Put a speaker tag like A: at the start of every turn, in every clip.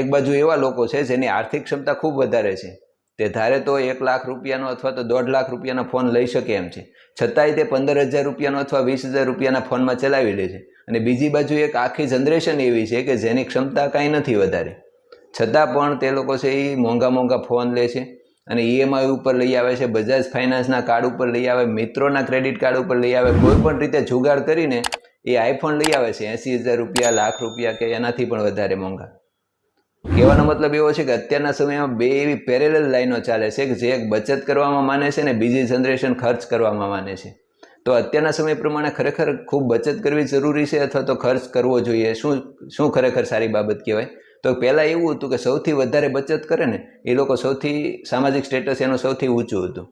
A: એક બાજુ એવા લોકો છે જેની આર્થિક ક્ષમતા ખૂબ વધારે છે. તે ધારે તો એક લાખ રૂપિયાનો અથવા તો દોઢ લાખ રૂપિયાનો ફોન લઈ શકે એમ છે. છતાંય તે પંદર હજાર રૂપિયાનો અથવા વીસ હજાર રૂપિયાના ફોનમાં ચલાવી લે છે. અને બીજી બાજુ એક આખી જનરેશન એવી છે કે જેની ક્ષમતા કાંઈ નથી વધારે. છતાં પણ તે લોકો છે એ મોંઘા મોંઘા ફોન લે છે અને ઈએમઆઈ ઉપર લઈ આવે છે, બજાજ ફાઇનાન્સના કાર્ડ ઉપર લઈ આવે, મિત્રોના ક્રેડિટ કાર્ડ ઉપર લઈ આવે કોઈ પણ રીતે જુગાડ કરીને એ આઈફોન લઈ આવે છે એંસી હજાર રૂપિયા, લાખ રૂપિયા કે એનાથી પણ વધારે મોંઘા. કહેવાનો મતલબ એવો છે કે અત્યારના સમયમાં બે એવી પેરેલલ લાઈનો ચાલે છે કે જે એક બચત કરવામાં માને છે ને બીજી જનરેશન ખર્ચ કરવામાં માને છે. તો અત્યારના સમય પ્રમાણે ખરેખર ખૂબ બચત કરવી જરૂરી છે અથવા તો ખર્ચ કરવો જોઈએ? શું શું ખરેખર સારી બાબત કહેવાય? તો પહેલાં એવું હતું કે સૌથી વધારે બચત કરે ને એ લોકો સૌથી સામાજિક સ્ટેટસ એનું સૌથી ઊંચું હતું.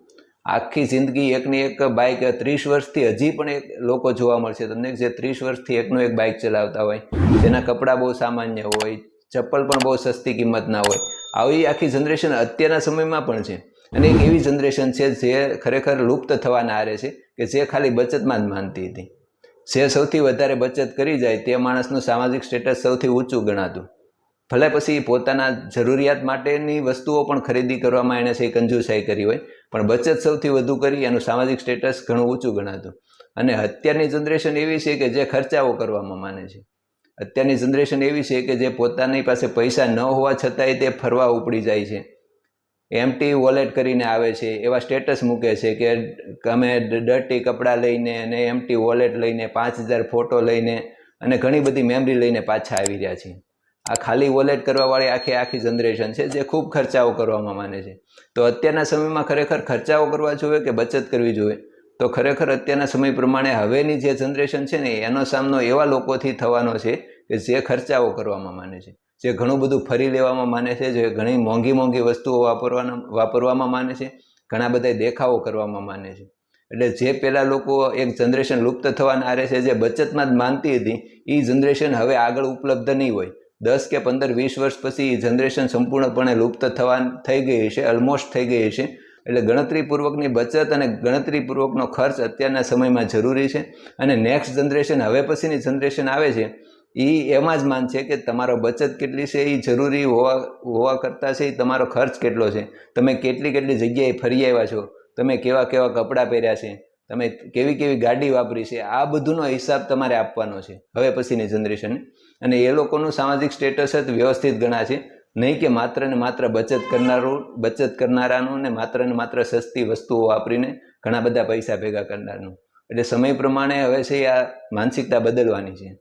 A: આખી જિંદગી એકની એક બાઇક ત્રીસ વર્ષથી હજી પણ એક લોકો જોવા મળશે તમને જે ત્રીસ વર્ષથી એકનું એક બાઇક ચલાવતા હોય. જેના કપડાં બહુ સામાન્ય હોય ચપ્પલ પણ બહુ સસ્તી કિંમતના હોય. આવી આખી જનરેશન અત્યારના સમયમાં પણ છે. અને એક એવી જનરેશન છે જે ખરેખર લુપ્ત થવાના આરે છે કે જે ખાલી બચતમાં જ માનતી હતી. જે સૌથી વધારે બચત કરી જાય તે માણસનું સામાજિક સ્ટેટસ સૌથી ઊંચું ગણાતું. ભલે પછી પોતાના જરૂરિયાત માટેની વસ્તુઓ પણ ખરીદી કરવામાં એણે છે કંજુસાઈ કરી હોય, પણ બચત સૌથી વધુ કરી એનું સામાજિક સ્ટેટસ ઘણું ઊંચું ગણાતું. અને અત્યારની જનરેશન એવી છે કે જે ખર્ચાઓ કરવામાં માને છે. અત્યારની જનરેશન એવી છે કે જે પોતાની પાસે પૈસા ન હોવા છતાંય તે ફરવા ઉપડી જાય છે. એમટી વોલેટ કરીને આવે છે, એવા સ્ટેટસ મૂકે છે કે અમે ડર્ટી કપડાં લઈને અને એમટી વોલેટ લઈને પાંચ હજાર ફોટો લઈને અને ઘણી બધી મેમરી લઈને પાછા આવી રહ્યા છીએ. આ ખાલી વોલેટ કરવાવાળી આખી આખી જનરેશન છે જે ખૂબ ખર્ચાઓ કરવામાં માને છે. તો અત્યારના સમયમાં ખરેખર ખર્ચાઓ કરવા જોઈએ કે બચત કરવી જોઈએ? તો ખરેખર અત્યારના સમય પ્રમાણે હવેની જે જનરેશન છે ને, એનો સામનો એવા લોકોથી થવાનો છે કે જે ખર્ચાઓ કરવામાં માને છે. જે ઘણું બધું ફરી લેવામાં માને છે, જે ઘણી મોંઘી મોંઘી વસ્તુઓ વાપરવાના, વાપરવામાં માને છે, ઘણા બધા દેખાવો કરવામાં માને છે. એટલે જે પહેલાં લોકો એક જનરેશન લુપ્ત થવાના આરે છે, જે બચતમાં જ માનતી હતી એ જનરેશન હવે આગળ ઉપલબ્ધ નહીં હોય. દસ કે પંદર વીસ વર્ષ પછી એ જનરેશન સંપૂર્ણપણે લુપ્ત થવા થઈ ગઈ છે ઓલમોસ્ટ થઈ ગઈ છે એટલે ગણતરીપૂર્વકની બચત અને ગણતરીપૂર્વકનો ખર્ચ અત્યારના સમયમાં જરૂરી છે. અને નેક્સ્ટ જનરેશન હવે પછીની જનરેશન આવે છે એ એમાં જ માન છે કે તમારો બચત કેટલી છે એ જરૂરી હોવા હોવા કરતાં છે એ તમારો ખર્ચ કેટલો છે. તમે કેટલી કેટલી જગ્યાએ ફરી આવ્યા છો, તમે કેવા કેવા કપડાં પહેર્યા છે, તમે કેવી કેવી ગાડી વાપરી છે, આ બધુંનો હિસાબ તમારે આપવાનો છે, હવે પછીની જનરેશનને અને એ લોકોનું સામાજિક સ્ટેટસ જ વ્યવસ્થિત ગણાશે નહીં કે માત્ર ને માત્ર બચત કરનારો, બચત કરનારાનું ને માત્ર ને માત્ર સસ્તી વસ્તુઓ વાપરીને ઘણા બધા પૈસા ભેગા કરનારનું. એટલે સમય પ્રમાણે હવે છે આ માનસિકતા બદલવાની છે.